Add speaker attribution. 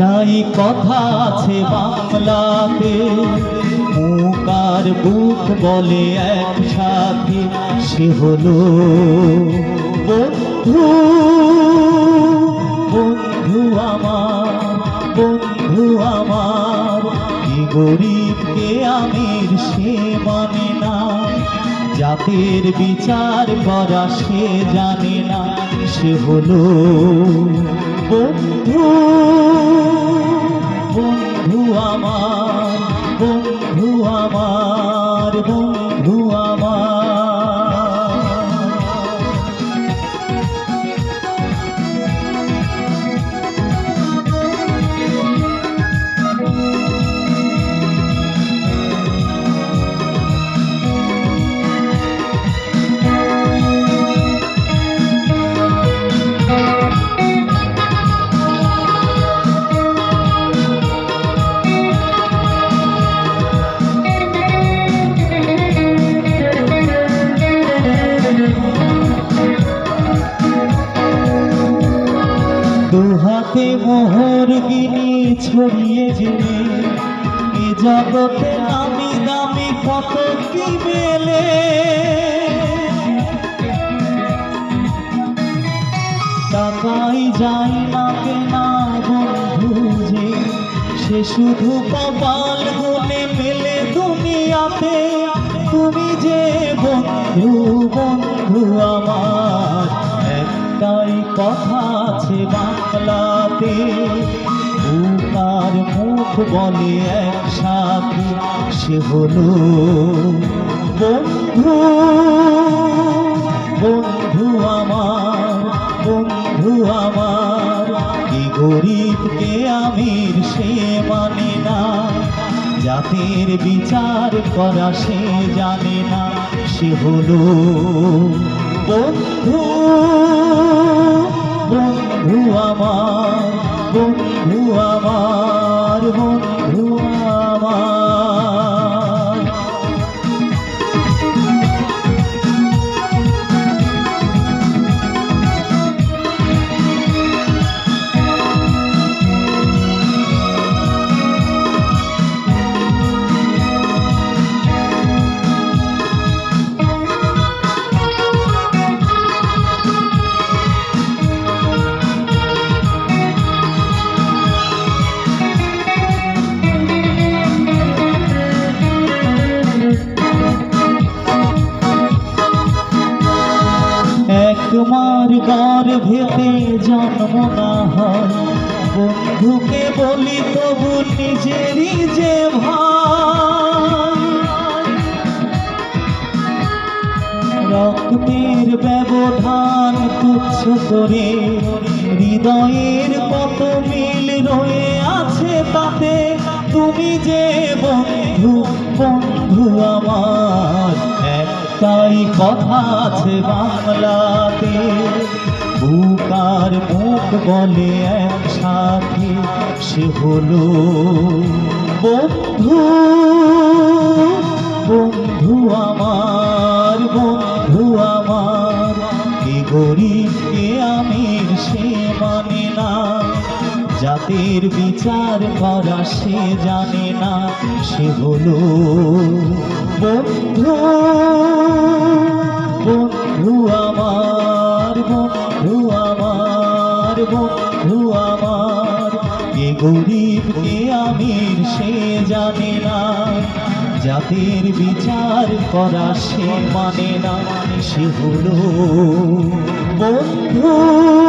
Speaker 1: একটাই কথা আছে বাংলাতে মুকার বুক বলে একসাথে সে হলো বন্ধু। বন্ধু আমার বন্ধু আমার, কি গরিবকে আমির সে মানে না। জাতির বিচার করা সে জানে না, সে হলো বন্ধু বন্ধু আমার বন্ধু আমার বন্ধু আমার দুহাতে মোহর গিনি ছড়িয়ে জেনে এ জগতে দামি দামি কত কি মেলে? টাকাই যাই না কেনা বন্ধু যে, সে শুধু কপাল গুনে মেলে দুনিয়াতে। তুমি যে বন্ধু বাংলাতে বুকার মুখ বলে একসাথে, সে হলো বন্ধু। বন্ধু আমার বন্ধু আমার, কি গরিবকে আমির সে মানে না। জাতির বিচার করা সে জানে না, সে হলো বন্ধু। বন্ধু আমার একমার গর্ভেতে জন্ম না হয়। বন্ধুকে বলি তবু নিজেরই যে ভাই রক্তের ব্যবধান তুচ্ছ করে, হৃদয়ের কত মিল রয়ে আছে তাতে তুমি যে বন্ধু বন্ধু আমার, একটাই কথা আছে বাংলাতে। বুকার মুখ বলে একসাথে, সে হলো বন্ধু। জাতির বিচার করা সে জানে না, সে হলো বন্ধু। বন্ধু আমার বন্ধু আমার বন্ধু আমার। কে গরিবকে আমির সে জানে না, জাতির বিচার করা সে মানে না, সে হলো বন্ধু।